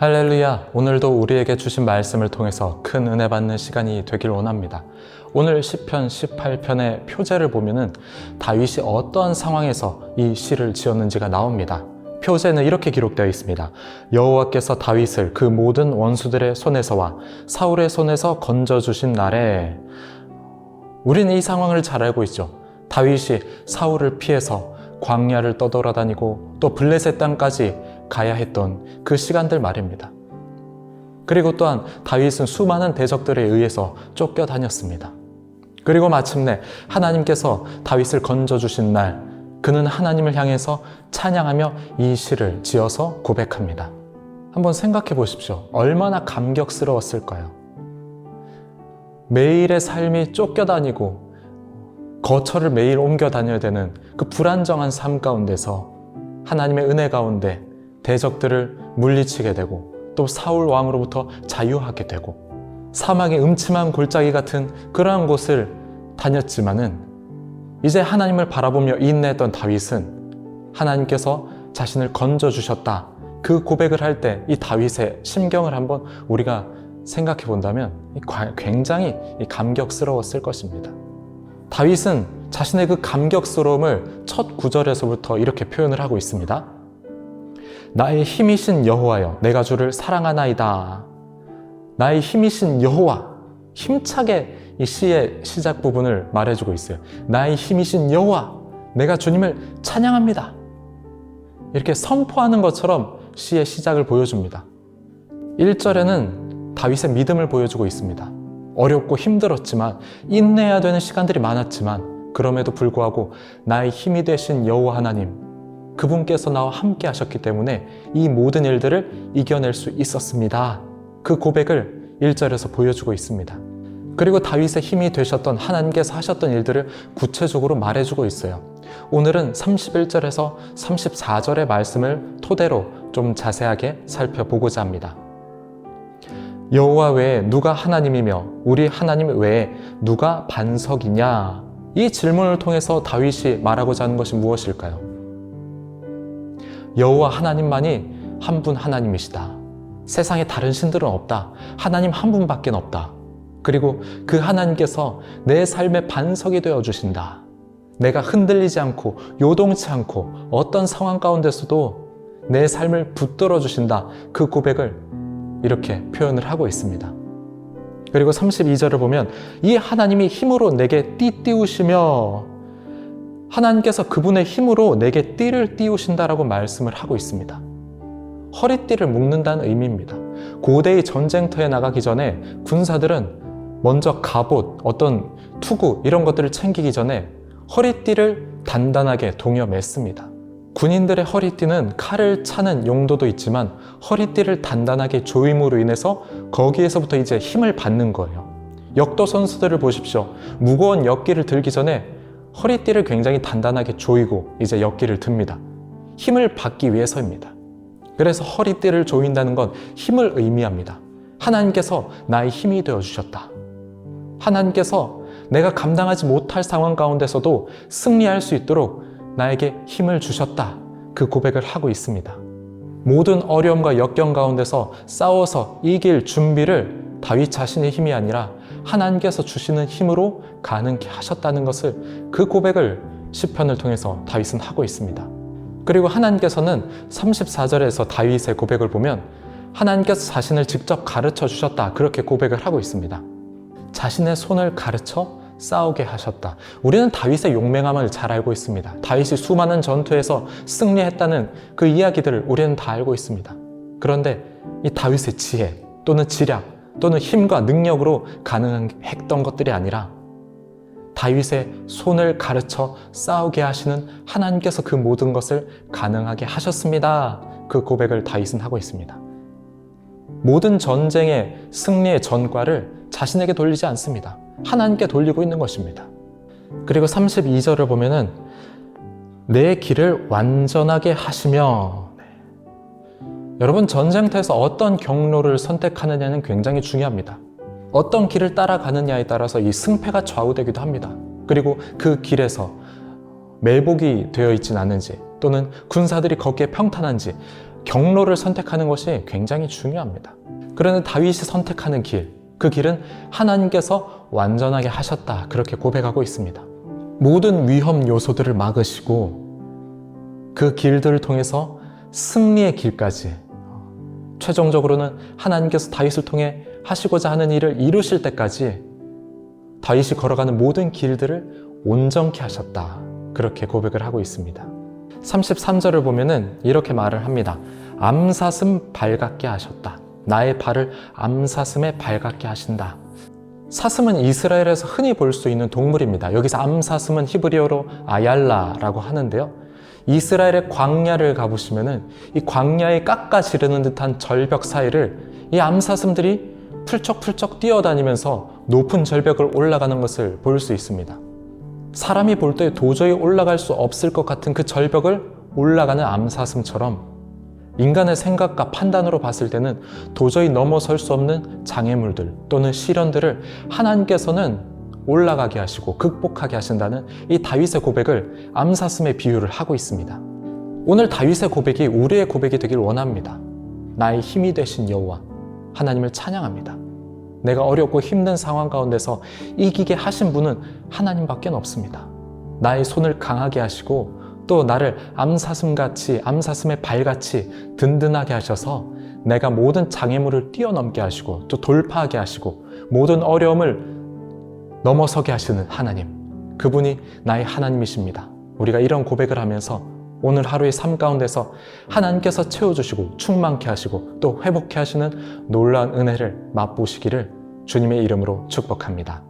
할렐루야. 오늘도 우리에게 주신 말씀을 통해서 큰 은혜 받는 시간이 되길 원합니다. 오늘 시편 18편의 표제를 보면은 다윗이 어떠한 상황에서 이 시를 지었는지가 나옵니다. 표제는 이렇게 기록되어 있습니다. 여호와께서 다윗을 그 모든 원수들의 손에서와 사울의 손에서 건져 주신 날에 우리는 이 상황을 잘 알고 있죠. 다윗이 사울을 피해서 광야를 떠돌아다니고 또 블레셋 땅까지 가야 했던 그 시간들 말입니다. 그리고 또한 다윗은 수많은 대적들에 의해서 쫓겨 다녔습니다. 그리고 마침내 하나님께서 다윗을 건져주신 날, 그는 하나님을 향해서 찬양하며 이 시를 지어서 고백합니다. 한번 생각해 보십시오. 얼마나 감격스러웠을까요? 매일의 삶이 쫓겨다니고 거처를 매일 옮겨 다녀야 되는 그 불안정한 삶 가운데서 하나님의 은혜 가운데 대적들을 물리치게 되고 또 사울 왕으로부터 자유하게 되고 사막의 음침한 골짜기 같은 그러한 곳을 다녔지만은 이제 하나님을 바라보며 인내했던 다윗은 하나님께서 자신을 건져 주셨다. 그 고백을 할 때 이 다윗의 심경을 한번 우리가 생각해 본다면 굉장히 감격스러웠을 것입니다. 다윗은 자신의 그 감격스러움을 첫 구절에서부터 이렇게 표현을 하고 있습니다. 나의 힘이신 여호와여, 내가 주를 사랑하나이다. 나의 힘이신 여호와, 힘차게 이 시의 시작 부분을 말해주고 있어요. 나의 힘이신 여호와, 내가 주님을 찬양합니다. 이렇게 선포하는 것처럼 시의 시작을 보여줍니다. 1절에는 다윗의 믿음을 보여주고 있습니다. 어렵고 힘들었지만 인내해야 되는 시간들이 많았지만 그럼에도 불구하고 나의 힘이 되신 여호와 하나님 그분께서 나와 함께 하셨기 때문에 이 모든 일들을 이겨낼 수 있었습니다. 그 고백을 1절에서 보여주고 있습니다. 그리고 다윗의 힘이 되셨던 하나님께서 하셨던 일들을 구체적으로 말해주고 있어요. 오늘은 31절에서 34절의 말씀을 토대로 좀 자세하게 살펴보고자 합니다. 여호와 외에 누가 하나님이며 우리 하나님 외에 누가 반석이냐? 이 질문을 통해서 다윗이 말하고자 하는 것이 무엇일까요? 여호와 하나님만이 한 분 하나님이시다. 세상에 다른 신들은 없다. 하나님 한 분밖에 없다. 그리고 그 하나님께서 내 삶의 반석이 되어 주신다. 내가 흔들리지 않고 요동치 않고 어떤 상황 가운데서도 내 삶을 붙들어 주신다. 그 고백을 이렇게 표현을 하고 있습니다. 그리고 32절을 보면 이 하나님이 힘으로 내게 띠 띄우시며 하나님께서 그분의 힘으로 내게 띠를 띄우신다라고 말씀을 하고 있습니다. 허리띠를 묶는다는 의미입니다. 고대의 전쟁터에 나가기 전에 군사들은 먼저 갑옷, 어떤 투구 이런 것들을 챙기기 전에 허리띠를 단단하게 동여 맸습니다. 군인들의 허리띠는 칼을 차는 용도도 있지만 허리띠를 단단하게 조임으로 인해서 거기에서부터 이제 힘을 받는 거예요. 역도 선수들을 보십시오. 무거운 역기를 들기 전에 허리띠를 굉장히 단단하게 조이고 이제 역기를 듭니다. 힘을 받기 위해서입니다. 그래서 허리띠를 조인다는 건 힘을 의미합니다. 하나님께서 나의 힘이 되어 주셨다. 하나님께서 내가 감당하지 못할 상황 가운데서도 승리할 수 있도록 나에게 힘을 주셨다. 그 고백을 하고 있습니다. 모든 어려움과 역경 가운데서 싸워서 이길 준비를 다윗 자신의 힘이 아니라 하나님께서 주시는 힘으로 가능케 하셨다는 것을 그 고백을 시편을 통해서 다윗은 하고 있습니다. 그리고 하나님께서는 34절에서 다윗의 고백을 보면 하나님께서 자신을 직접 가르쳐 주셨다. 그렇게 고백을 하고 있습니다. 자신의 손을 가르쳐 싸우게 하셨다. 우리는 다윗의 용맹함을 잘 알고 있습니다. 다윗이 수많은 전투에서 승리했다는 그 이야기들을 우리는 다 알고 있습니다. 그런데 이 다윗의 지혜 또는 지략 또는 힘과 능력으로 가능했던 것들이 아니라 다윗의 손을 가르쳐 싸우게 하시는 하나님께서 그 모든 것을 가능하게 하셨습니다. 그 고백을 다윗은 하고 있습니다. 모든 전쟁의 승리의 전과를 자신에게 돌리지 않습니다. 하나님께 돌리고 있는 것입니다. 그리고 32절을 보면은 내 길을 완전하게 하시며 여러분 전쟁터에서 어떤 경로를 선택하느냐는 굉장히 중요합니다. 어떤 길을 따라가느냐에 따라서 이 승패가 좌우되기도 합니다. 그리고 그 길에서 매복이 되어 있진 않은지 또는 군사들이 걷기에 평탄한지 경로를 선택하는 것이 굉장히 중요합니다. 그러나 다윗이 선택하는 길, 그 길은 하나님께서 완전하게 하셨다. 그렇게 고백하고 있습니다. 모든 위험 요소들을 막으시고 그 길들을 통해서 승리의 길까지 최종적으로는 하나님께서 다윗을 통해 하시고자 하는 일을 이루실 때까지 다윗이 걸어가는 모든 길들을 온전케 하셨다. 그렇게 고백을 하고 있습니다. 33절을 보면은 이렇게 말을 합니다. 암사슴 발같게 하셨다. 나의 발을 암사슴에 발같게 하신다. 사슴은 이스라엘에서 흔히 볼 수 있는 동물입니다. 여기서 암사슴은 히브리어로 아얄라라고 하는데요. 이스라엘의 광야를 가보시면은 이 광야에 깎아 지르는 듯한 절벽 사이를 이 암사슴들이 풀쩍풀쩍 뛰어다니면서 높은 절벽을 올라가는 것을 볼 수 있습니다. 사람이 볼 때 도저히 올라갈 수 없을 것 같은 그 절벽을 올라가는 암사슴처럼 인간의 생각과 판단으로 봤을 때는 도저히 넘어설 수 없는 장애물들 또는 시련들을 하나님께서는 올라가게 하시고 극복하게 하신다는 이 다윗의 고백을 암사슴의 비유를 하고 있습니다. 오늘 다윗의 고백이 우리의 고백이 되길 원합니다. 나의 힘이 되신 여호와 하나님을 찬양합니다. 내가 어렵고 힘든 상황 가운데서 이기게 하신 분은 하나님밖에 없습니다. 나의 손을 강하게 하시고 또 나를 암사슴같이 암사슴의 발같이 든든하게 하셔서 내가 모든 장애물을 뛰어넘게 하시고 또 돌파하게 하시고 모든 어려움을 넘어서게 하시는 하나님 그분이 나의 하나님이십니다. 우리가 이런 고백을 하면서 오늘 하루의 삶 가운데서 하나님께서 채워주시고 충만케 하시고 또 회복케 하시는 놀라운 은혜를 맛보시기를 주님의 이름으로 축복합니다.